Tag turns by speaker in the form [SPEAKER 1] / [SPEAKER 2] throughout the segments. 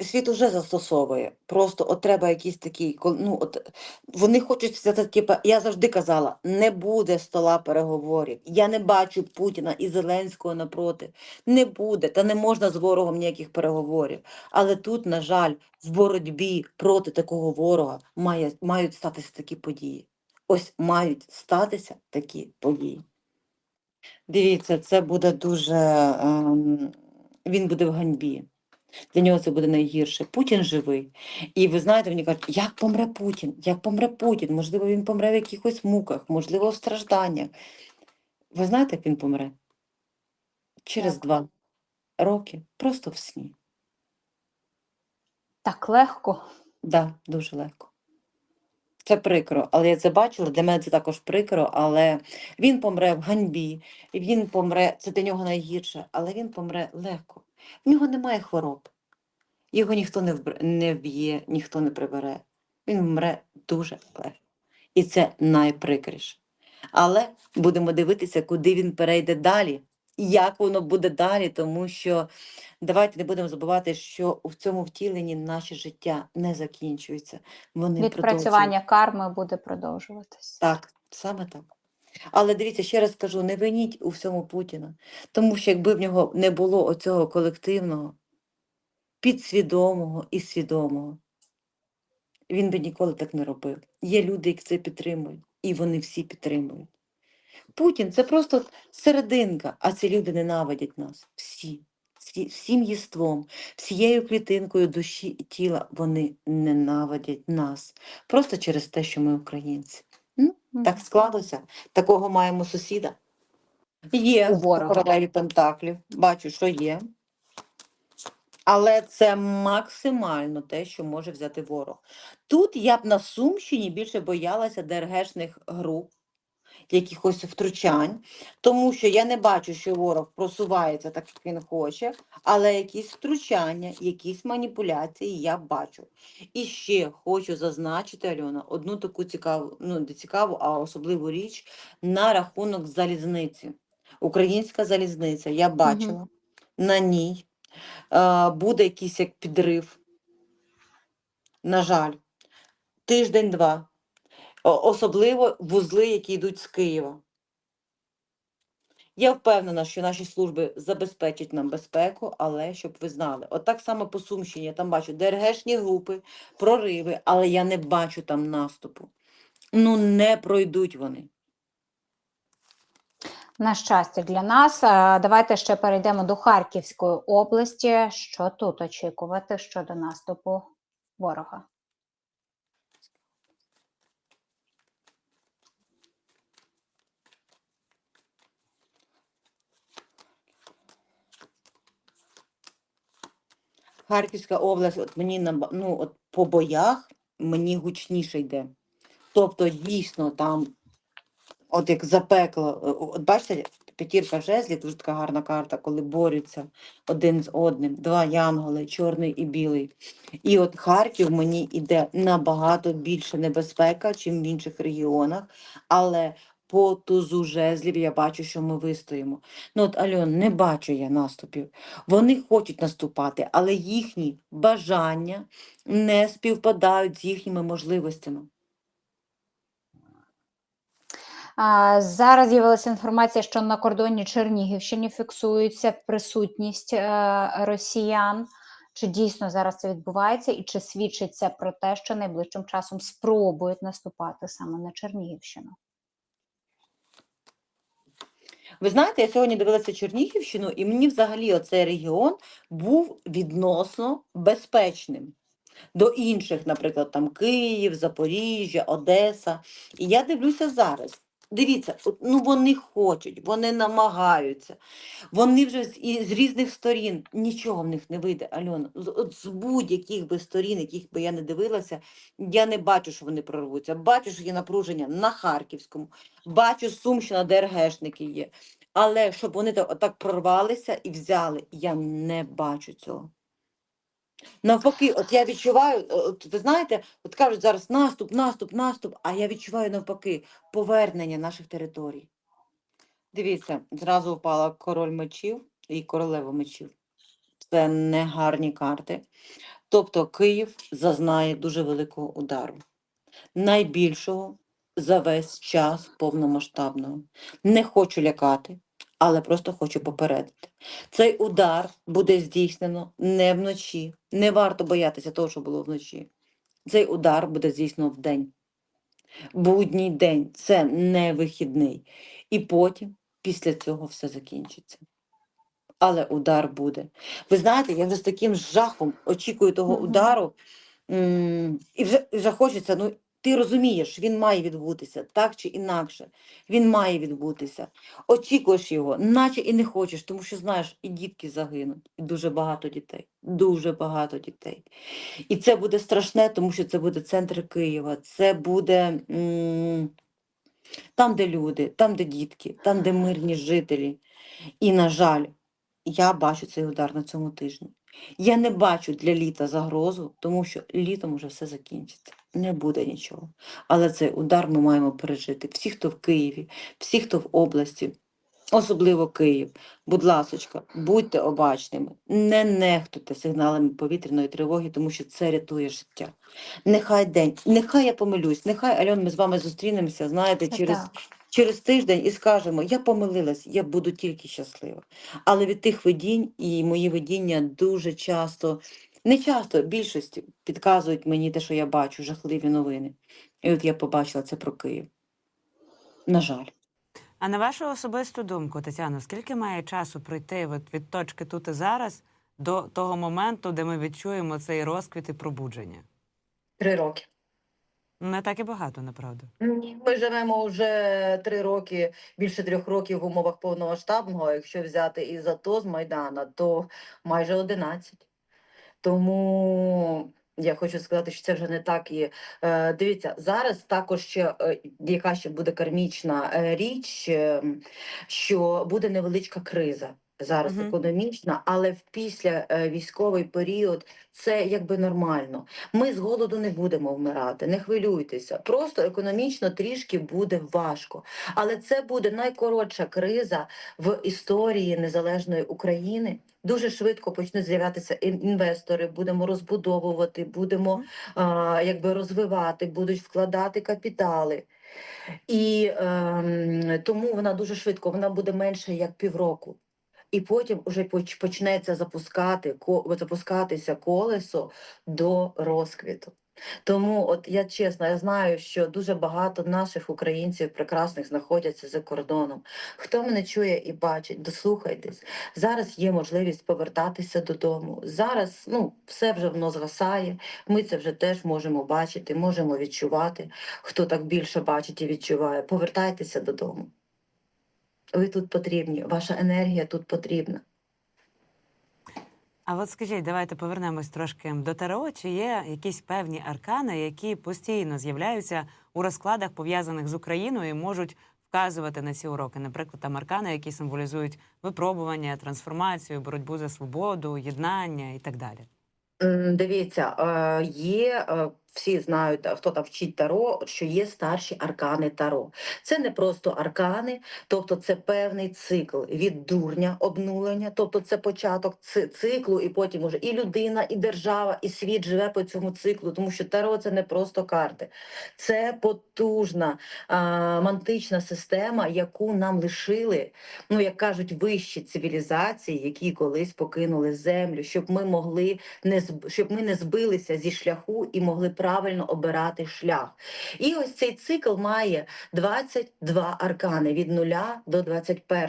[SPEAKER 1] Світ уже застосовує. Просто от треба якийсь такий, кол- ну от вони хочуть взяти, типу, я завжди казала, не буде стола переговорів. Я не бачу Путіна і Зеленського напроти. Не буде, та не можна з ворогом ніяких переговорів. Але тут, на жаль, в боротьбі проти такого ворога має, мають статися такі події. Ось мають статися такі події. Дивіться, це буде дуже. Ем, він буде в ганьбі. Для нього це буде найгірше. Путін живий. І ви знаєте, мені кажуть, як помре Путін? Як помре Путін? Можливо, він помре в якихось муках, можливо, в стражданнях. Ви знаєте, як він помре? Через
[SPEAKER 2] Як?
[SPEAKER 1] два роки, просто в сні.
[SPEAKER 2] Так легко.
[SPEAKER 1] Да, дуже легко. Це прикро, але я це бачила. Для мене це також прикро, але він помре в ганьбі, він помре, це для нього найгірше, але він помре легко. В нього немає хвороб. Його ніхто не не вб'є, ніхто не прибере. Він вмре дуже легко. І це найприкріше. Але будемо дивитися, куди він перейде далі, як воно буде далі, тому що давайте не будемо забувати, що в цьому втіленні наше життя не закінчується. Вони.
[SPEAKER 2] Відпрацювання карми буде продовжуватись.
[SPEAKER 1] Так, саме так. Але дивіться, ще раз кажу, не виніть у всьому Путіна, тому що якби в нього не було оцього колективного, підсвідомого і свідомого, він би ніколи так не робив. Є люди, які це підтримують, і вони всі підтримують. Путін це просто серединка, а ці люди ненавидять нас. Всі, всі всім єством, всією клітинкою душі і тіла вони ненавидять нас. Просто через те, що ми українці. Так склалося. Такого маємо сусіда. Є
[SPEAKER 2] У
[SPEAKER 1] королеві Пентаклів. Бачу, що є. Але це максимально те, що може взяти ворог. Тут я б на Сумщині більше боялася ДРГшних груп, якихось втручань, тому що я не бачу, що ворог просувається так, як він хоче, але якісь втручання, якісь маніпуляції я бачу. І ще хочу зазначити, Альона, одну таку цікаву, ну не цікаву, а особливу річ на рахунок залізниці. Українська залізниця, я бачила на ній е, буде якийсь як підрив. На жаль, тиждень-два. Особливо вузли, які йдуть з Києва. Я впевнена, що наші служби забезпечать нам безпеку, але щоб ви знали, от само по Сумщині, я там бачу ДРГшні групи, прориви, але я не бачу там наступу. Ну, не пройдуть вони.
[SPEAKER 2] На щастя для нас. Е, Давайте ще перейдемо до Харківської області. Що тут очікувати щодо наступу ворога?
[SPEAKER 1] Харківська область, от мені ну, от по боях мені гучніше йде. Тобто, дійсно, там, от як запекло, е, от бачите, п'ятірка жезлів, дуже така гарна карта, коли борються один з одним, два янголи, чорний і білий. І от Харків мені йде набагато більше небезпека, чим в інших регіонах, але по тузу жезлів я бачу, що ми вистоїмо. Ну от Альон, не бачу я наступів. Вони хочуть наступати, але їхні бажання не співпадають з їхніми можливостями.
[SPEAKER 2] А, Зараз з'явилася інформація, що на кордоні Чернігівщини фіксується присутність е, росіян. Чи дійсно зараз це відбувається, і чи свідчить це про те, що найближчим часом спробують наступати саме на Чернігівщину?
[SPEAKER 1] Ви знаєте, я сьогодні дивилася Чернігівщину, і мені взагалі оцей регіон був відносно безпечним до інших, наприклад, там Київ, Запоріжжя, Одеса. І я дивлюся зараз. Дивіться, ну вони хочуть, вони намагаються, вони вже з, і з різних сторін нічого в них не вийде, Альона. З, з будь-яких би сторін, яких би я не дивилася, я не бачу, що вони прорвуться. Бачу, що є напруження на Харківському, бачу Сумщина, ДРГшники є. Але щоб вони так, прорвалися і взяли, я не бачу цього. Навпаки, от я відчуваю, от ви знаєте, от кажуть зараз наступ, наступ, наступ, а я відчуваю навпаки повернення наших територій. Дивіться, зразу впала король мечів і королева мечів. Це не гарні карти. Тобто Київ зазнає дуже великого удару, найбільшого за весь час повномасштабного. Не хочу лякати, але просто хочу попередити. Цей удар буде здійснено не вночі. Не варто боятися того, що було вночі. Цей удар буде здійснено вдень. Будній день це не вихідний. І потім, після цього, все закінчиться. Але удар буде. Ви знаєте, я вже з таким жахом очікую того удару, і вже, вже хочеться, ну ти розумієш, він має відбутися, так чи інакше. Він має відбутися. Очікуєш його, наче і не хочеш, тому що знаєш, і дітки загинуть, і дуже багато дітей, дуже багато дітей. І це буде страшне, тому що це буде центр Києва, це буде там, де люди, там, де дітки, там, де мирні жителі. І, на жаль, я бачу цей удар на цьому тижні. Я не бачу для літа загрозу, тому що літом уже все закінчиться. Не буде нічого. Але цей удар ми маємо пережити. Всі, хто в Києві, всі, хто в області, особливо Київ. Будь ласочка, будьте обачними, не нехтуйте сигналами повітряної тривоги, тому що це рятує життя. Нехай день, нехай я помилюсь, нехай Альон, ми з вами зустрінемося, знаєте, через через тиждень і скажемо, я помилилась, я буду тільки щаслива. Але від тих видінь і мої видіння дуже часто, не часто, більшості підказують мені те, що я бачу, жахливі новини. І от я побачила це про Київ. На жаль.
[SPEAKER 3] А на вашу особисту думку, Тетяно, скільки має часу пройти от від точки тут і зараз до того моменту, де ми відчуємо цей розквіт і пробудження?
[SPEAKER 1] Три роки.
[SPEAKER 3] Не так і багато, направду.
[SPEAKER 1] Ні, Ми живемо вже три роки, більше трьох років в умовах повномасштабного. а Якщо взяти із АТО з Майдана, то майже 11. Тому я хочу сказати, що це вже не так і е, дивіться, зараз також ще е, яка ще буде кармічна е, річ, е, що буде невеличка криза. Зараз
[SPEAKER 3] Мгм.
[SPEAKER 1] економічна, але в після е, військовий період це якби нормально. Ми з голоду не будемо вмирати, не хвилюйтеся. Просто економічно трішки буде важко. Але це буде найкоротша криза в історії незалежної України. Дуже швидко почнуть з'являтися ін- інвестори, будемо розбудовувати, будемо а, якби розвивати, будуть вкладати капітали. І ем, тому вона дуже швидко, вона буде менше як півроку. І потім вже почнеться запускати, запускатися колесо до розквіту. Тому, от я чесно, я знаю, що дуже багато наших українців прекрасних знаходяться за кордоном. Хто мене чує і бачить, дослухайтесь. Зараз є можливість повертатися додому. Зараз ну, все вже воно згасає. Ми це вже теж можемо бачити, можемо відчувати. Хто так більше бачить і відчуває, повертайтеся додому. Ви тут потрібні, ваша енергія тут потрібна.
[SPEAKER 3] А от скажіть, давайте повернемось трошки до Таро. Чи є якісь певні аркани, які постійно з'являються у розкладах, пов'язаних з Україною, і можуть вказувати на ці уроки? Наприклад, там аркани, які символізують випробування, трансформацію, боротьбу за свободу, єднання і так далі.
[SPEAKER 1] Дивіться, е, є е, всі знають, хто там вчить таро, що є старші аркани таро. Це не просто аркани, тобто це певний цикл від дурня обнулення, тобто це початок циклу, і потім уже і людина, і держава, і світ живе по цьому циклу, тому що таро це не просто карти, це потужна а, мантична система, яку нам лишили, ну як кажуть, вищі цивілізації, які колись покинули землю, щоб ми могли не щоб ми не збилися зі шляху і могли правильно обирати шлях. І ось цей цикл має 22 аркани від 0 до 21.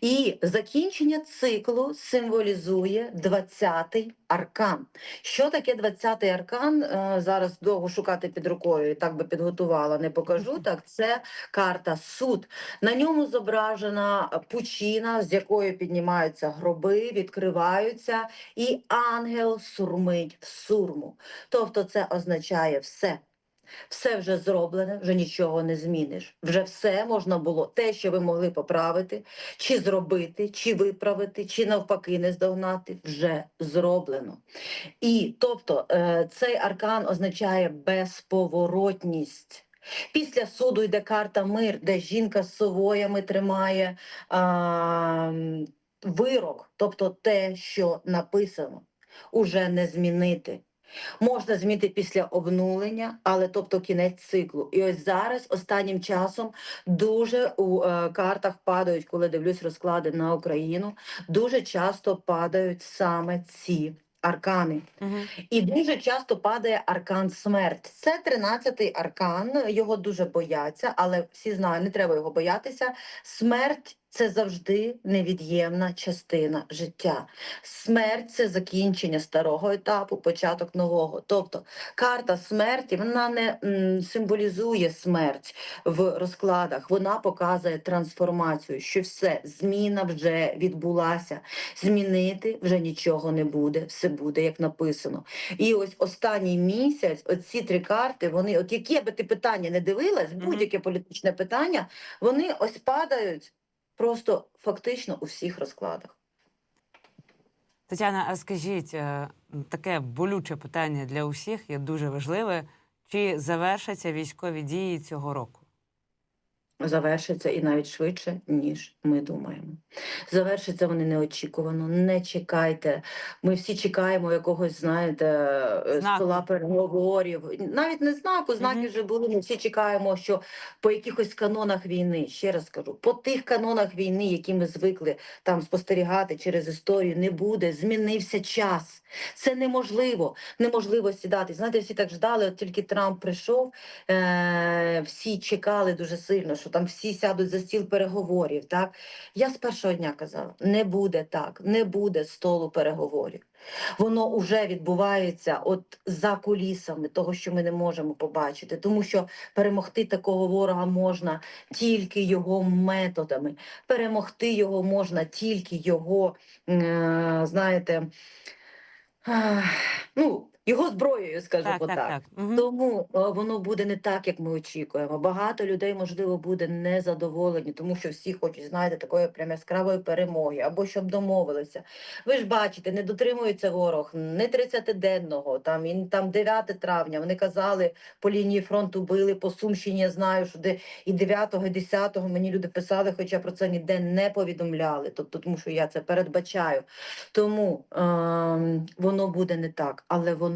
[SPEAKER 1] І закінчення циклу символізує 20-й аркан. Що таке 20-й аркан? Е, Зараз довго шукати під рукою, так би підготувала, не покажу. Так, це карта суд. На ньому зображена пучина, з якої піднімаються гроби, відкриваються, і ангел сурмить в сурму. Тобто це означає все. Все вже зроблене, вже нічого не зміниш. Вже все можна було, те, що ви могли поправити, чи зробити, чи виправити, чи навпаки не здогнати, вже зроблено. І тобто е, цей аркан означає безповоротність. Після суду йде карта мир, де жінка з совоями тримає а, вирок, тобто те, що написано. уже не змінити. Можна змінити після обнулення, але тобто кінець циклу. І ось зараз останнім часом дуже у е, картах падають, коли дивлюсь розклади на Україну, дуже часто падають саме ці аркани.
[SPEAKER 3] Угу.
[SPEAKER 1] І дуже часто падає аркан смерть. Це 13-й аркан, його дуже бояться, але всі знають, не треба його боятися. Смерть це завжди невід'ємна частина життя. Смерть це закінчення старого етапу, початок нового. Тобто карта смерті вона не м, символізує смерть в розкладах, вона показує трансформацію, що все, зміна вже відбулася. Змінити вже нічого не буде, все буде як написано. І ось останній місяць, оці три карти, вони, от яке би ти питання не дивилась, будь-яке політичне питання, вони ось падають просто фактично у всіх розкладах.
[SPEAKER 3] Тетяна, а скажіть, е, таке болюче питання для усіх є дуже важливе. Чи завершаться військові дії цього року?
[SPEAKER 1] Завершиться і навіть швидше, ніж ми думаємо. Завершиться вони неочікувано. Не чекайте. Ми всі чекаємо якогось, знаєте, е, стола переговорів. Навіть не знаку, знаки
[SPEAKER 3] Мгм.
[SPEAKER 1] вже були. Ми всі чекаємо, що по якихось канонах війни, ще раз кажу, по тих канонах війни, які ми звикли там спостерігати через історію, не буде. Змінився час. Це неможливо. Неможливо сідати. Знаєте, всі так ждали, от тільки Трамп прийшов. Е, всі чекали дуже сильно, що там всі сядуть за стіл переговорів. Так я з першого дня казала: не буде так, не буде столу переговорів. Воно вже відбувається от за кулісами того, що ми не можемо побачити, тому що перемогти такого ворога можна тільки його методами. Перемогти його можна тільки його, е, знаєте, ну, його зброєю, скажімо
[SPEAKER 3] Так, так, так. Мгм.
[SPEAKER 1] тому е, воно буде не так, як ми очікуємо. Багато людей, можливо, буде незадоволені, тому що всі хочуть, знаєте, такої прям яскравої перемоги, або щоб домовилися. Ви ж бачите, не дотримується ворог не 30-денного, там і там 9 травня. Вони казали, по лінії фронту били по Сумщині. Я знаю, що де і 9, і 10 мені люди писали, хоча про це ніде не повідомляли. Тобто, тому що я це передбачаю. Тому ем, воно буде не так, але воно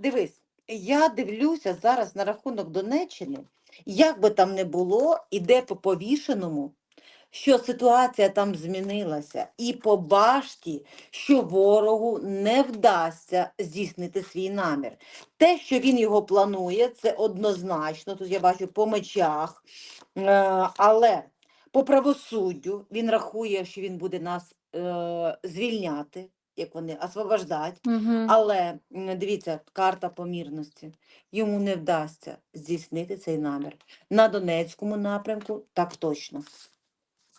[SPEAKER 1] Дивись, я дивлюся зараз на рахунок Донеччини, як би там не було, іде по повішеному, що ситуація там змінилася, і по башті, що ворогу не вдасться здійснити свій намір. Те, що він його планує, це однозначно. Тут я бачу по мечах, е, але по правосуддю він рахує, що він буде нас е, звільняти, як вони освобождати.
[SPEAKER 2] Мгм.
[SPEAKER 1] Але дивіться, карта помірності. Йому не вдасться здійснити цей намір. На Донецькому напрямку так точно.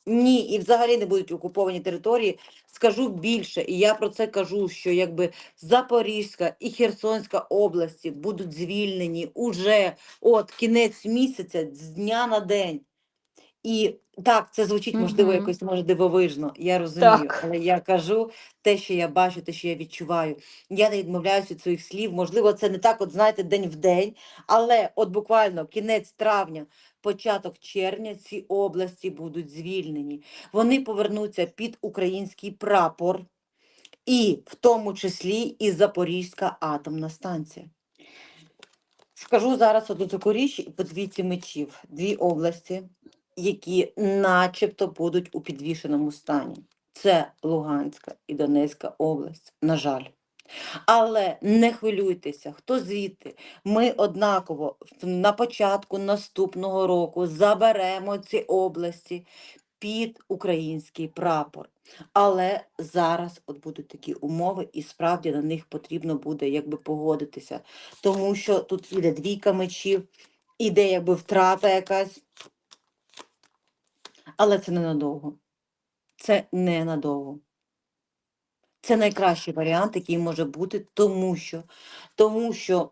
[SPEAKER 1] Ні, і взагалі не будуть окуповані території. Скажу більше, і я про це кажу, що якби Запорізька і Херсонська області будуть звільнені уже от кінець місяця з дня на день. І так, це звучить, можливо, якось може дивовижно, я розумію,
[SPEAKER 2] Так.
[SPEAKER 1] але я кажу те, що я бачу, те, що я відчуваю. Я не відмовляюся від своїх слів. Можливо, це не так, от знаєте, день в день, але от буквально кінець травня, початок червня ці області будуть звільнені. Вони повернуться під український прапор, і в тому числі і Запорізька атомна станція. Скажу зараз одну таку річ по двійці мечів. Дві області, які начебто будуть у підвішеному стані. Це Луганська і Донецька область, на жаль. Але не хвилюйтеся, хто звідти. Ми однаково на початку наступного року заберемо ці області під український прапор. Але зараз от будуть такі умови, і справді на них потрібно буде якби погодитися. Тому що тут іде двійка мечів, іде якби втрата якась. Але це ненадовго. Це ненадовго. Це найкращий варіант, який може бути, тому що, тому що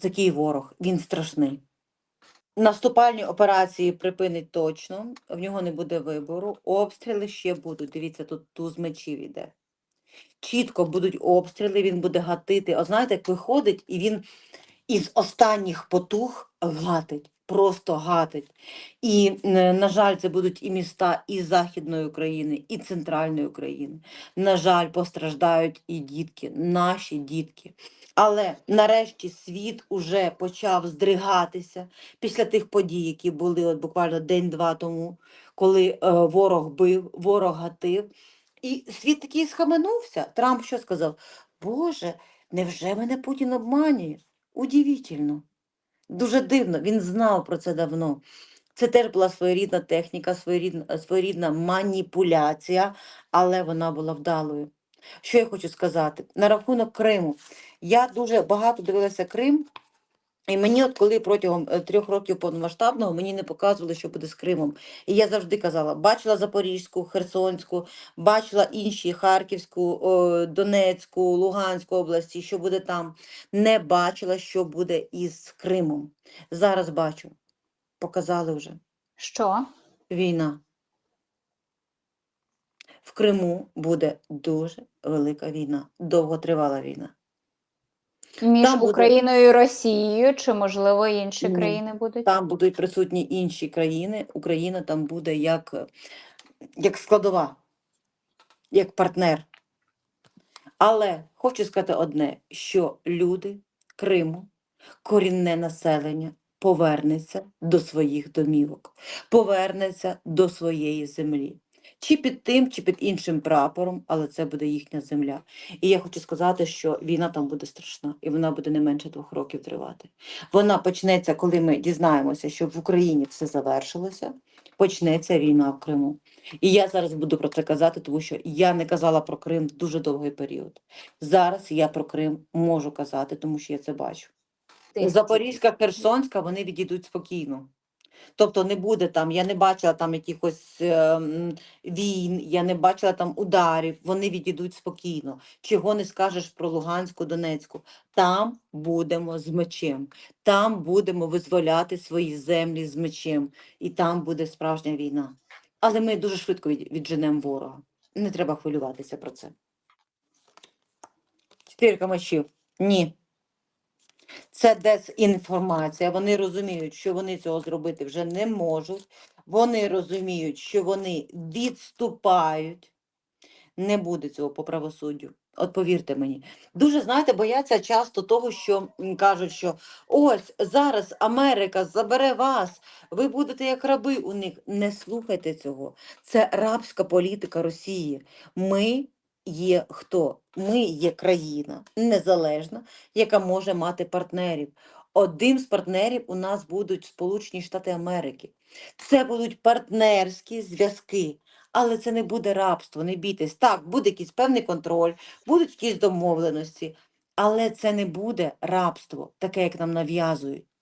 [SPEAKER 1] такий ворог, він страшний. Наступальні операції припинить точно, в нього не буде вибору. Обстріли ще будуть. Дивіться, тут туз мечів іде. Чітко будуть обстріли, він буде гатити. От знаєте, як виходить, і він із останніх потуг гатить, просто гатить. І, е, на жаль, це будуть і міста і Західної України, і Центральної України. На жаль, постраждають і дітки, наші дітки. Але нарешті світ уже почав здригатися після тих подій, які були от буквально день-два тому, коли е, ворог бив, ворог гатив. І світ такий схаменувся. Трамп що сказав? Боже, невже мене Путін обманює? Удивительно. Дуже дивно, він знав про це давно. Це теж була своєрідна техніка, своєрідна, своєрідна маніпуляція, але вона була вдалою. Що я хочу сказати? На рахунок Криму. Я дуже багато дивилася Крим, і мені, от коли протягом е, трьох років повномасштабного мені не показували, що буде з Кримом. І я завжди казала: бачила Запорізьку, Херсонську, бачила інші Харківську, Донецьку, Луганську області, що буде там. Не бачила, що буде із Кримом. Зараз бачу. Показали вже
[SPEAKER 2] Що?
[SPEAKER 1] війна. В Криму буде дуже велика війна, довготривала війна.
[SPEAKER 2] Між
[SPEAKER 1] Там буде-
[SPEAKER 2] Україною і Росією, чи можливо інші
[SPEAKER 1] Ні.
[SPEAKER 2] країни будуть?
[SPEAKER 1] Там будуть присутні інші країни. Україна там буде як, як складова, як партнер. Але хочу сказати одне: що люди Криму, корінне населення, повернеться до своїх домівок, повернеться до своєї землі. Чи під тим, чи під іншим прапором, але це буде їхня земля. І я хочу сказати, що війна там буде страшна, і вона буде не менше двох років тривати. Вона почнеться, коли ми дізнаємося, що в Україні все завершилося, почнеться війна в Криму. І я зараз буду про це казати, тому що я не казала про Крим дуже довгий період. Зараз я про Крим можу казати, тому що я це бачу. Запорізька, Херсонська, вони відійдуть спокійно. Тобто не буде там, я не бачила там якихось е, війн, я не бачила там ударів, вони відійдуть спокійно. Чого не скажеш про Луганську, Донецьку. Там будемо з мечем, там будемо визволяти свої землі з мечем, і там буде справжня війна. Але ми дуже швидко відженемо ворога. Не треба хвилюватися про це. Чотирка мечів. Ні. Це дезінформація. Вони розуміють, що вони цього зробити вже не можуть. Вони розуміють, що вони відступають. Не буде цього по правосуддю. От повірте мені. Дуже, знаєте, бояться часто того, що кажуть, що ось зараз Америка забере вас, ви будете як раби у них. Не слухайте цього. Це рабська політика Росії. Ми є хто? Ми є країна незалежна, яка може мати партнерів. Одним з партнерів у нас будуть Сполучені Штати Америки. Це будуть партнерські зв'язки, але це не буде рабство, не бійтесь. Так, буде якийсь певний контроль, будуть якісь домовленості, але це не буде рабство, таке, як нам нав'язують.